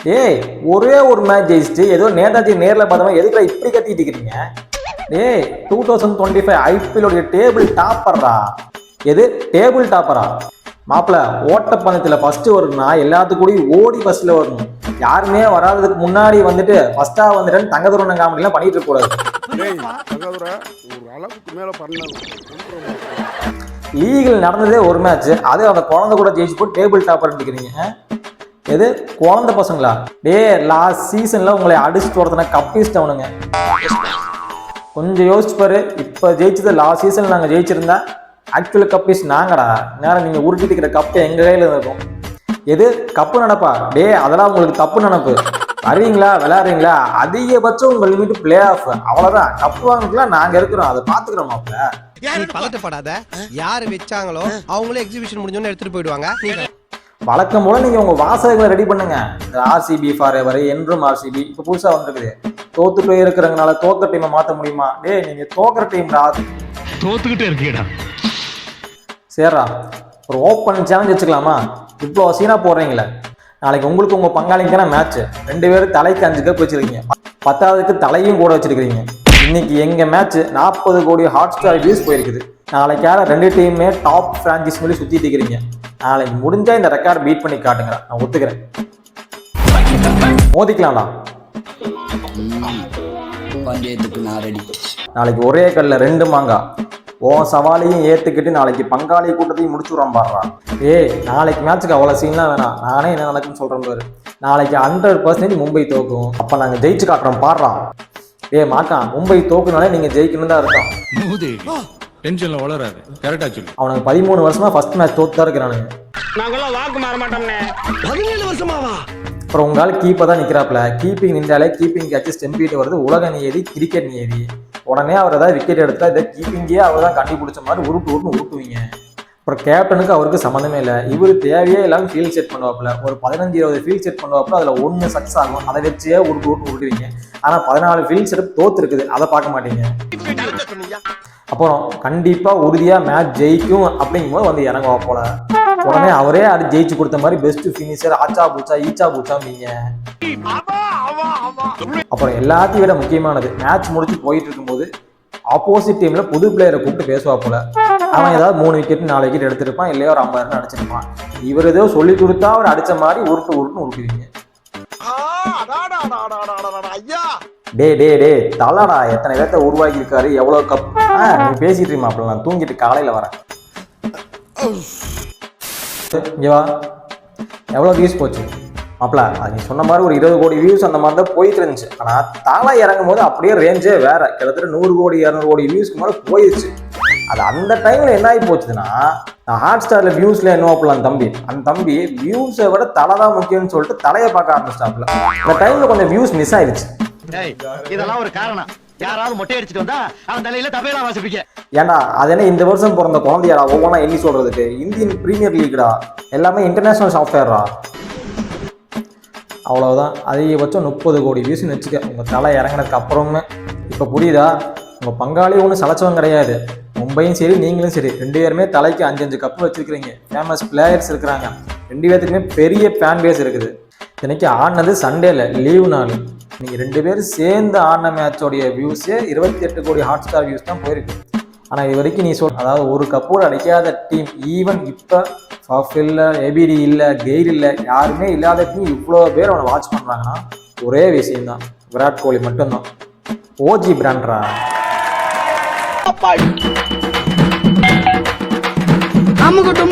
டேய் ஒரே ஒரு மேட்ச் ஜெயிச்சுட்டு ஏதோ நேதாஜி நேரில் பார்த்தவங்க எதுக்குடா இப்படி கத்திட்டு இருக்கிறீங்க? டேய் டூ தௌசண்ட் டுவெண்ட்டி ஃபைவ் ஐபிஎலோடைய டேபிள் டாப்பர்ரா எது? டேபிள் டாப்பரா மாப்பிள்ள ஓட்டப்பந்தயத்தில் ஃபர்ஸ்ட் வரணும்னா எல்லாத்துக்கூடயும் ஓடி ஃபர்ஸ்ட்ல வரணும். யாருமே வராததுக்கு முன்னாடி வந்துட்டு ஃபர்ஸ்டா வந்துட்டு தங்க துருவண்ணம் காமெடிலாம் பண்ணிட்டு கூடாது. லீகில் நடந்ததே ஒரு மேட்ச் அது அந்த குழந்தை கூட ஜெயிச்சு போட்டு டேபிள் டாப்பர் இருக்கிறீங்க எது? குழந்த பசங்களா? டே லாஸ்ட் சீசன்ல உங்களை அடிச்சுட்டு ஒருத்தனை கப்பிஸ்டவனுங்க கொஞ்சம் யோசிச்சு பாரு. இப்போ ஜெயிச்சது லாஸ்ட் சீசன்ல நாங்கள் ஜெயிச்சிருந்தா ஆக்சுவல் கப்பீஸ் நாங்கடா. நேரம் நீங்கள் உருட்டிட்டு இருக்கிற கப்பு எங்கள் கையில் இருக்கும் எது? கப்பு நடப்பா? டே அதெல்லாம் உங்களுக்கு தப்பு நினப்பு வரீங்களா விளையாடுறீங்களா? அதிகபட்சம் உங்கள் லிமிட் பிளே ஆஃப் அவ்வளோதான் கப்பு வாங்கிக்கலாம் நாங்கள் இருக்கிறோம். அதை பார்த்துக்கிறோம் மாப்பிள்ள நீ பதட்டப்படாத. யாரு வச்சாங்களோ அவங்களே எக்ஸிபிஷன் முடிஞ்சோன்னு எடுத்துட்டு போயிடுவாங்க. வழக்கம் போல நீங்க உங்க வாசகங்களை ரெடி பண்ணுங்க. இந்த ஆர்சிபி ஃபார் எவர் என்றும் ஆர்சிபி இப்போ புதுசா வந்திருக்குது. தோத்து போய் இருக்கிறதுனால தோக்க டீமை மாத்த முடியுமா? டேய் நீங்க தோக்குற டீம்டா தோத்துக்கிட்டே இருக்கீடா சரிடா ஒரு ஓப்பன் சேலஞ்ச் வச்சுக்கலாமா? இவ்வளோ சீனா போடுறீங்களே. நாளைக்கு உங்களுக்கு உங்க பங்காளிக்கு தானே மேட்ச் ரெண்டு பேரும் தலைக்கு அஞ்சு கப் வச்சிருக்கீங்க. பத்தாவதுக்கு தலையும் கூட வச்சிருக்கீங்க இன்னைக்கு எங்க மேட்ச் நாற்பது கோடி ஹாட் ஸ்டார் வியூஸ் போயிருக்குது. நாளைக்கார ரெண்டு டீமுமே டாப் பிரான்ச்சைஸ் மாதிரி சுத்திட்டு இருக்கிறீங்க. நாளைக்கு முடிஞ்சா இந்த ரெக்கார்ட் பீட் பண்ணி காட்டுங்க. நான் ஒத்துக்கிறேன். மோதிக்கலாம்டா. பந்தயத்துக்கு நான் ரெடி நாளைக்கு ஒரே கல்ல ரெண்டு மாங்கா. உன் சவாலையும் ஏத்துக்கிட்டு நாளைக்கு பங்காளி கூட்டத்தையும் முடிச்சுடுறான் பாடுறா ஏய் நாளைக்கு மேட்ச்சுக்கு அவ்வளோ சீன்லாம் வேணாம். நானே என்ன நடக்குன்னு சொல்றேன் பாரு. நாளைக்கு ஹண்ட்ரட் பர்சன்டேஜ் மும்பை தோக்கும். அப்போ நாங்கள் ஜெயிச்சு காட்டுறோம் பாடுறா ஏய் மாக்கா மும்பை தோக்குனாலே நீங்கள் ஜெயிக்கணும் தான் இருக்கும் டென்ஷன்ல வளராது. கரெக்டா சொல்லு. அவனுக்கு பதிமூணு வருஷமா ஃபர்ஸ்ட் மேட்ச் தோத்து தான் இருக்கிறானுங்க. நாங்கெல்லாம் வாக்கு மாற மாட்டோம்னே. பதினேழு வருஷமாவா? அப்புறம் உங்களால் கீப்பர் தான் நிற்கிறாப்புல கீப்பிங் நின்றாலே கீப்பிங் கேட்ச் ஸ்டெம்பிட்டு வருது. உலக நியதி கிரிக்கெட் நியதி. உடனே அவர் ஏதாவது விக்கெட் எடுத்தா இதை கீப்பிங்கே அவர் தான் கண்டுபிடிச்ச மாதிரி உருட்டு உருட்டு உருட்டுவீங்க. அப்புறம் கேப்டனுக்கு அவருக்கு சம்மந்தமே இல்லை. இவர் தேவையே இல்லாமல் ஃபீல்ட் செட் பண்ணுவாப்புல. ஒரு பதினஞ்சு இருபது ஃபீல்ட் செட் பண்ணுவாப்புல அதில் ஒன்று சக்ஸ் ஆகும். அதை வச்சே உருட்டு உருட்டு உருட்டுவீங்க. ஆனால் பதினாலு ஃபீல்ட் செட் தோத்து இருக்குது அதை பார்க்க மாட்டீங்க. அப்புறம் கண்டிப்பாக உறுதியாக மேட்ச் ஜெயிக்கும் அப்படிங்கும்போது வந்து இறங்குவா போல. உடனே அவரே அது ஜெயிச்சு கொடுத்த மாதிரி பெஸ்ட் ஃபினிஷர் ஆச்சா பூச்சா ஈச்சா பூச்சா நீங்க. அப்புறம் எல்லாத்தையும் விட முக்கியமானது மேட்ச் முடிச்சு போயிட்டு இருக்கும்போது ஆப்போசிட் டீம்ல புது பிளேயரை கூப்பிட்டு பேசுவா போல. அவன் ஏதாவது மூணு விக்கெட் நாலு விக்கெட் எடுத்திருப்பான் இல்லையா ஒரு ஐம்பது ரன் அடிச்சிருப்பான். இவர் ஏதோ சொல்லி கொடுத்தா அவர் அடிச்ச மாதிரி உருட்டு உருட்டுன்னு உருட்டுவீங்க. ஐயா. டே டே டே தலடா எத்தனை பேர்த்த உருவாக்கி இருக்காரு எவ்வளவு கப் ஆ நீ பேசிட்டு இருமா அப்படி நான் தூங்கிட்டு காலையில வரேன். இங்க வா. எவ்வளோ வியூஸ் போச்சு? மாப்பிள அது நீ சொன்ன மாதிரி ஒரு இருபது கோடி வியூஸ் அந்த மாதிரி தான் போயிட்டு இருந்துச்சு. ஆனால் தாளா இறங்கும் போது அப்படியே ரேஞ்சே வேற. கிட்டத்தட்ட நூறு கோடி இரநூறு கோடி வியூஸ்க்கு மேலே போயிடுச்சு அது அந்த டைம்ல என்ன ஆகி போச்சுன்னா நான் ஹாட் ஸ்டாரில் வியூஸ்ல என்ன அப்பலாம் தம்பி? அந்த தம்பி வியூஸை விட தலை தான் முக்கியம்னு சொல்லிட்டு தலையை பார்க்க ஆரம்பிச்சிட்டாப்புல. அந்த டைம்ல கொஞ்சம் வியூஸ் மிஸ் ஆயிடுச்சு இதெல்லாம் ஒரு காரணம். யாராவது மொட்டை அடிச்சிட்டு வந்தா அவன் தலையில தப்பையெல்லாம் வாசிப்பீங்க ஏன்டா அது என்ன இந்த வருஷம் பிறந்த குழந்தையாடா ஒவ்வொன்றா எண்ணி சொல்றதுக்கு? இந்தியன் பிரீமியர் லீக்டா எல்லாமே இன்டர்நேஷனல் சாஃப்ட்வேர்ரா அவ்வளவுதான். அதிகபட்சம் முப்பது கோடி வியூஸ்னு வச்சுக்க உங்கள் தலை இறங்கினதுக்கு அப்புறமே இப்போ புரியுதா? உங்கள் பங்காளி ஒன்றும் சளைச்சவன் கிடையாது. மும்பையும் சரி நீங்களும் சரி ரெண்டு பேருமே தலைக்கு அஞ்சு அஞ்சு கப்பு வச்சிருக்கிறீங்க. ஃபேமஸ் பிளேயர்ஸ் இருக்கிறாங்க. ரெண்டு பேர்த்துக்குமே பெரிய ஃபேன் பேஸ் இருக்குது. இன்னைக்கு ஆடினது சண்டேல லீவு நாள். நீங்கள் ரெண்டு பேரும் சேர்ந்து ஆடின மேட்சோடைய வியூஸே இருபத்தி எட்டு கோடி ஹாட் ஸ்டார் வியூஸ் தான் போயிருக்கு. ஆனால் இது வரைக்கும் நீ சொல் அதாவது ஒரு கப்போடு அடிக்காத டீம் ஈவன் இப்போ ஃபஃப் இல்லை எபிடி இல்லை கெயில் இல்லை யாருமே இல்லாத டீம் இவ்வளோ பேர் அவனை வாட்ச் பண்ணுறாங்கன்னா ஒரே விஷயம்தான். விராட் கோலி மட்டும்தான். ஓஜி பிராண்ட்ரா அம்முகட்டும்